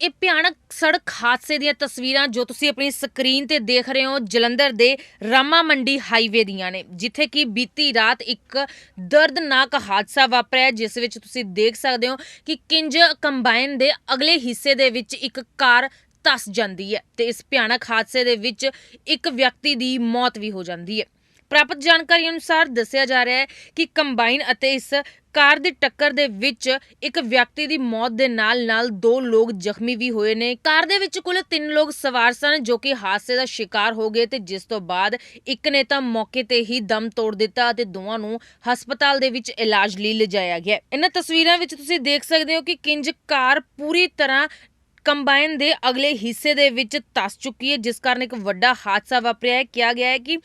ਇਹ ਭਿਆਨਕ ਸੜਕ ਹਾਦਸੇ ਦੀਆਂ ਤਸਵੀਰਾਂ ਜੋ ਤੁਸੀਂ ਆਪਣੀ ਸਕਰੀਨ ਤੇ ਦੇਖ ਰਹੇ ਹੋ ਜਲੰਧਰ ਦੇ ਰਾਮਾ ਮੰਡੀ ਹਾਈਵੇ ਦੀਆਂ ਨੇ, ਜਿੱਥੇ ਕਿ ਬੀਤੀ ਰਾਤ ਇੱਕ ਦਰਦਨਾਕ ਹਾਦਸਾ ਵਾਪਰਿਆ ਜਿਸ ਵਿੱਚ ਤੁਸੀਂ ਦੇਖ ਸਕਦੇ ਹੋ ਕਿ ਕਿੰਜ ਕੰਬਾਈਨ ਦੇ ਅਗਲੇ ਹਿੱਸੇ ਦੇ ਵਿੱਚ ਇੱਕ ਕਾਰ ਧਸ ਜਾਂਦੀ ਹੈ ਤੇ ਇਸ ਭਿਆਨਕ ਹਾਦਸੇ ਦੇ ਵਿੱਚ ਇੱਕ ਵਿਅਕਤੀ ਦੀ ਮੌਤ ਵੀ ਹੋ ਜਾਂਦੀ ਹੈ। ਪ੍ਰਾਪਤ ਜਾਣਕਾਰੀ ਅਨੁਸਾਰ ਦੱਸਿਆ ਜਾ ਰਿਹਾ ਹੈ ਕਿ ਕੰਬਾਈਨ ਅਤੇ ਇਸ ਕਾਰ ਦੀ ਟੱਕਰ ਦੇ ਵਿੱਚ ਇੱਕ ਵਿਅਕਤੀ ਦੀ ਮੌਤ ਦੇ ਨਾਲ-ਨਾਲ ਦੋ ਲੋਕ ਜ਼ਖਮੀ ਵੀ ਹੋਏ ਨੇ। ਕਾਰ ਦੇ ਵਿੱਚ ਕੁੱਲ ਤਿੰਨ ਲੋਕ ਸਵਾਰ ਸਨ, ਜੋ ਕਿ ਹਾਦਸੇ ਦਾ ਸ਼ਿਕਾਰ ਹੋ ਗਏ ਤੇ ਜਿਸ ਤੋਂ ਬਾਅਦ ਇੱਕ ਨੇ ਤਾਂ ਮੌਕੇ ਤੇ ਹੀ ਦਮ ਤੋੜ ਦਿੱਤਾ ਅਤੇ ਦੋਵਾਂ ਨੂੰ ਹਸਪਤਾਲ ਦੇ ਵਿੱਚ ਇਲਾਜ ਲਈ ਲਿਜਾਇਆ ਗਿਆ। ਇਹਨਾਂ ਤਸਵੀਰਾਂ ਵਿੱਚ ਤੁਸੀਂ ਦੇਖ ਸਕਦੇ ਹੋ ਕਿ ਕਿੰਜ ਕਾਰ ਪੂਰੀ ਤਰ੍ਹਾਂ ਕੰਬਾਈਨ ਦੇ ਅਗਲੇ ਹਿੱਸੇ ਦੇ ਵਿੱਚ ਤਸ ਚੁੱਕੀ ਹੈ, ਜਿਸ ਕਾਰਨ ਇੱਕ ਵੱਡਾ ਹਾਦਸਾ ਵਾਪਰਿਆ ਹੈ। ਕਿਹਾ ਗਿਆ ਹੈ ਕਿ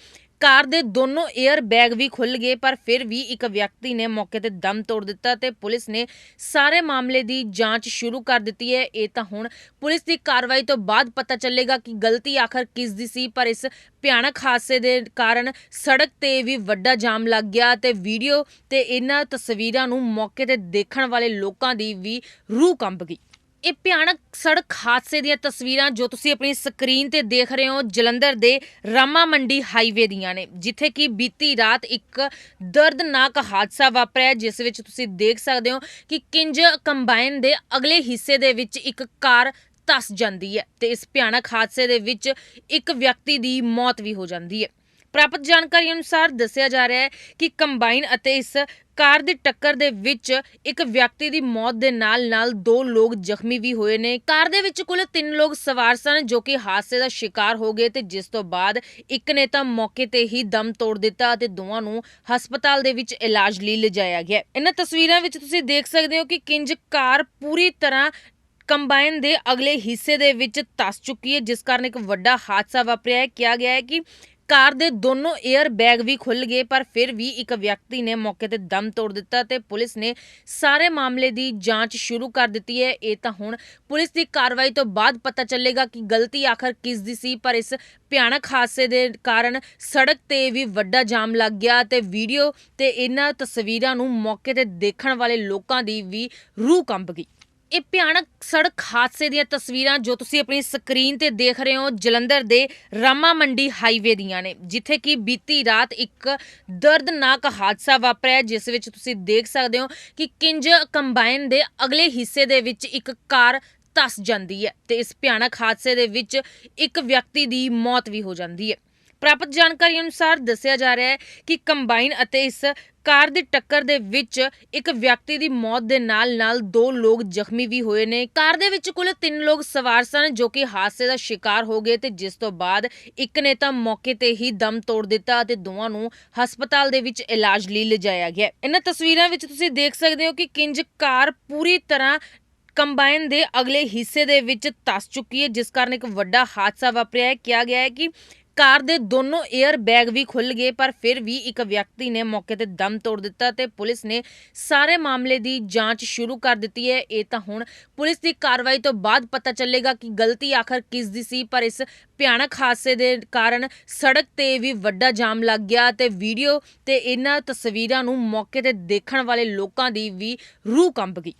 ਕਾਰ ਦੇ ਦੋਨੋਂ 에ਅਰ ਬੈਗ ਵੀ ਖੁੱਲ ਗਏ, ਪਰ ਫਿਰ ਵੀ ਇੱਕ ਵਿਅਕਤੀ ਨੇ ਮੌਕੇ ਤੇ ਦਮ ਤੋੜ ਦਿੱਤਾ ਤੇ ਪੁਲਿਸ ਨੇ ਸਾਰੇ ਮਾਮਲੇ ਦੀ ਜਾਂਚ ਸ਼ੁਰੂ ਕਰ ਦਿੱਤੀ ਹੈ। ਇਹ ਤਾਂ ਹੁਣ ਪੁਲਿਸ ਦੀ ਕਾਰਵਾਈ ਤੋਂ ਬਾਅਦ ਪਤਾ ਚੱਲੇਗਾ ਕਿ ਗਲਤੀ ਆਖਰ ਕਿਸ ਦੀ ਸੀ, ਪਰ ਇਸ ਭਿਆਨਕ ਹਾਦਸੇ ਦੇ ਕਾਰਨ ਸੜਕ ਤੇ ਵੀ ਵੱਡਾ ਜਾਮ ਲੱਗ ਗਿਆ ਤੇ ਵੀਡੀਓ ਤੇ ਇਹਨਾਂ ਤਸਵੀਰਾਂ ਨੂੰ ਮੌਕੇ ਤੇ ਦੇਖਣ ਵਾਲੇ ਲੋਕਾਂ ਦੀ ਵੀ ਰੂਹ ਕੰਬ ਗਈ। ਇਹ ਭਿਆਨਕ ਸੜਕ ਹਾਦਸੇ ਦੀਆਂ ਤਸਵੀਰਾਂ ਜੋ ਤੁਸੀਂ ਆਪਣੀ ਸਕਰੀਨ ਤੇ ਦੇਖ ਰਹੇ ਹੋ ਜਲੰਧਰ ਦੇ ਰਾਮਾ ਮੰਡੀ ਹਾਈਵੇ ਦੀਆਂ ਨੇ, ਜਿੱਥੇ ਕਿ ਬੀਤੀ ਰਾਤ ਇੱਕ ਦਰਦਨਾਕ ਹਾਦਸਾ ਵਾਪਰਿਆ, ਜਿਸ ਵਿੱਚ ਤੁਸੀਂ ਦੇਖ ਸਕਦੇ ਹੋ ਕਿ ਕਿੰਜ ਕੰਬਾਈਨ ਦੇ ਅਗਲੇ ਹਿੱਸੇ ਦੇ ਵਿੱਚ ਇੱਕ ਕਾਰ ਧਸ ਜਾਂਦੀ ਹੈ ਤੇ ਇਸ ਭਿਆਨਕ ਹਾਦਸੇ ਦੇ ਵਿੱਚ ਇੱਕ ਵਿਅਕਤੀ ਦੀ ਮੌਤ ਵੀ ਹੋ ਜਾਂਦੀ ਹੈ। ਪ੍ਰਾਪਤ ਜਾਣਕਾਰੀ ਅਨੁਸਾਰ ਦੱਸਿਆ ਜਾ ਰਿਹਾ ਹੈ ਕਿ ਕੰਬਾਈਨ ਅਤੇ ਇਸ ਕਾਰ ਦੀ ਟੱਕਰ ਦੇ ਵਿੱਚ ਇੱਕ ਵਿਅਕਤੀ ਦੀ ਮੌਤ ਦੇ ਨਾਲ-ਨਾਲ ਦੋ ਲੋਕ ਜ਼ਖਮੀ ਵੀ ਹੋਏ ਨੇ। ਕਾਰ ਦੇ ਵਿੱਚ ਕੁੱਲ ਤਿੰਨ ਲੋਕ ਸਵਾਰ ਸਨ, ਜੋ ਕਿ ਹਾਦਸੇ ਦਾ ਸ਼ਿਕਾਰ ਹੋ ਗਏ ਤੇ ਜਿਸ ਤੋਂ ਬਾਅਦ ਇੱਕ ਨੇ ਤਾਂ ਮੌਕੇ ਤੇ ਹੀ ਦਮ ਤੋੜ ਦਿੱਤਾ ਅਤੇ ਦੋਵਾਂ ਨੂੰ ਹਸਪਤਾਲ ਦੇ ਵਿੱਚ ਇਲਾਜ ਲਈ ਲਿਜਾਇਆ ਗਿਆ। ਇਹਨਾਂ ਤਸਵੀਰਾਂ ਵਿੱਚ ਤੁਸੀਂ ਦੇਖ ਸਕਦੇ ਹੋ ਕਿ ਕਿੰਜ ਕਾਰ ਪੂਰੀ ਤਰ੍ਹਾਂ ਕੰਬਾਈਨ ਦੇ ਅਗਲੇ ਹਿੱਸੇ ਦੇ ਵਿੱਚ ਤਸ ਚੁੱਕੀ ਹੈ, ਜਿਸ ਕਾਰਨ ਇੱਕ ਵੱਡਾ ਹਾਦਸਾ ਵਾਪਰਿਆ ਹੈ। ਕਿਹਾ ਗਿਆ ਹੈ ਕਿ ਕਾਰ ਦੇ ਦੋਨੋਂ 에ਅਰ ਬੈਗ ਵੀ ਖੁੱਲ ਗਏ, ਪਰ ਫਿਰ ਵੀ ਇੱਕ ਵਿਅਕਤੀ ਨੇ ਮੌਕੇ ਤੇ ਦਮ ਤੋੜ ਦਿੱਤਾ ਤੇ ਪੁਲਿਸ ਨੇ ਸਾਰੇ ਮਾਮਲੇ ਦੀ ਜਾਂਚ ਸ਼ੁਰੂ ਕਰ ਦਿੱਤੀ ਹੈ। ਇਹ ਤਾਂ ਹੁਣ ਪੁਲਿਸ ਦੀ ਕਾਰਵਾਈ ਤੋਂ ਬਾਅਦ ਪਤਾ ਚੱਲੇਗਾ ਕਿ ਗਲਤੀ ਆਖਰ ਕਿਸ ਦੀ ਸੀ, ਪਰ ਇਸ ਭਿਆਨਕ ਹਾਦਸੇ ਦੇ ਕਾਰਨ ਸੜਕ ਤੇ ਵੀ ਵੱਡਾ ਜਾਮ ਲੱਗ ਗਿਆ ਤੇ ਵੀਡੀਓ ਤੇ ਇਹਨਾਂ ਤਸਵੀਰਾਂ ਨੂੰ ਮੌਕੇ ਤੇ ਦੇਖਣ ਵਾਲੇ ਲੋਕਾਂ ਦੀ ਵੀ ਰੂਹ ਕੰਬ ਗਈ। ਇਹ ਭਿਆਨਕ ਸੜਕ ਹਾਦਸੇ ਦੀਆਂ ਤਸਵੀਰਾਂ ਜੋ ਤੁਸੀਂ ਆਪਣੀ ਸਕਰੀਨ ਤੇ ਦੇਖ ਰਹੇ ਹੋ ਜਲੰਧਰ ਦੇ ਰਾਮਾ ਮੰਡੀ ਹਾਈਵੇ ਦੀਆਂ ਨੇ, ਜਿੱਥੇ ਕਿ ਬੀਤੀ ਰਾਤ ਇੱਕ ਦਰਦਨਾਕ ਹਾਦਸਾ ਵਾਪਰਿਆ, ਜਿਸ ਵਿੱਚ ਤੁਸੀਂ ਦੇਖ ਸਕਦੇ ਹੋ ਕਿ ਕਿੰਜ ਕੰਬਾਈਨ ਦੇ ਅਗਲੇ ਹਿੱਸੇ ਦੇ ਵਿੱਚ ਇੱਕ ਕਾਰ ਤਸ ਜਾਂਦੀ ਹੈ ਤੇ ਇਸ ਭਿਆਨਕ ਹਾਦਸੇ ਦੇ ਵਿੱਚ ਇੱਕ ਵਿਅਕਤੀ ਦੀ ਮੌਤ ਵੀ ਹੋ ਜਾਂਦੀ ਹੈ। ਪ੍ਰਾਪਤ ਜਾਣਕਾਰੀ ਅਨੁਸਾਰ ਦੱਸਿਆ ਜਾ ਰਿਹਾ ਹੈ ਕਿ ਕੰਬਾਈਨ ਅਤੇ ਇਸ ਕਾਰ ਦੀ ਟੱਕਰ ਦੇ ਵਿੱਚ ਇੱਕ ਵਿਅਕਤੀ ਦੀ ਮੌਤ ਦੇ ਨਾਲ-ਨਾਲ ਦੋ ਲੋਕ ਜ਼ਖਮੀ ਵੀ ਹੋਏ ਨੇ। ਕਾਰ ਦੇ ਵਿੱਚ ਕੁੱਲ ਤਿੰਨ ਲੋਕ ਸਵਾਰ ਸਨ, ਜੋ ਕਿ ਹਾਦਸੇ ਦਾ ਸ਼ਿਕਾਰ ਹੋ ਗਏ ਤੇ ਜਿਸ ਤੋਂ ਬਾਅਦ ਇੱਕ ਨੇ ਤਾਂ ਮੌਕੇ ਤੇ ਹੀ ਦਮ ਤੋੜ ਦਿੱਤਾ ਅਤੇ ਦੋਵਾਂ ਨੂੰ ਹਸਪਤਾਲ ਦੇ ਵਿੱਚ ਇਲਾਜ ਲਈ ਲਿਜਾਇਆ ਗਿਆ। ਇਹਨਾਂ ਤਸਵੀਰਾਂ ਵਿੱਚ ਤੁਸੀਂ ਦੇਖ ਸਕਦੇ ਹੋ ਕਿ ਕਿੰਜ ਕਾਰ ਪੂਰੀ ਤਰ੍ਹਾਂ ਕੰਬਾਈਨ ਦੇ ਅਗਲੇ ਹਿੱਸੇ ਦੇ ਵਿੱਚ ਤਸ ਚੁੱਕੀ ਹੈ, ਜਿਸ ਕਾਰਨ ਇੱਕ ਵੱਡਾ ਹਾਦਸਾ ਵਾਪਰਿਆ ਹੈ। ਕਿਹਾ ਗਿਆ ਹੈ ਕਿ ਕਾਰ ਦੇ ਦੋਨੋਂ 에ਅਰ ਬੈਗ ਵੀ ਖੁੱਲ ਗਏ, ਪਰ ਫਿਰ ਵੀ ਇੱਕ ਵਿਅਕਤੀ ਨੇ ਮੌਕੇ ਤੇ ਦਮ ਤੋੜ ਦਿੱਤਾ ਤੇ ਪੁਲਿਸ ਨੇ ਸਾਰੇ ਮਾਮਲੇ ਦੀ ਜਾਂਚ ਸ਼ੁਰੂ ਕਰ ਦਿੱਤੀ ਹੈ। ਇਹ ਤਾਂ ਹੁਣ ਪੁਲਿਸ ਦੀ ਕਾਰਵਾਈ ਤੋਂ ਬਾਅਦ ਪਤਾ ਚੱਲੇਗਾ ਕਿ ਗਲਤੀ ਆਖਰ ਕਿਸ ਦੀ ਸੀ, ਪਰ ਇਸ ਭਿਆਨਕ ਹਾਦਸੇ ਦੇ ਕਾਰਨ ਸੜਕ ਤੇ ਵੀ ਵੱਡਾ ਜਾਮ ਲੱਗ ਗਿਆ ਤੇ ਵੀਡੀਓ ਤੇ ਇਹਨਾਂ ਤਸਵੀਰਾਂ ਨੂੰ ਮੌਕੇ ਤੇ ਦੇਖਣ ਵਾਲੇ ਲੋਕਾਂ ਦੀ ਵੀ ਰੂਹ ਕੰਬ ਗਈ।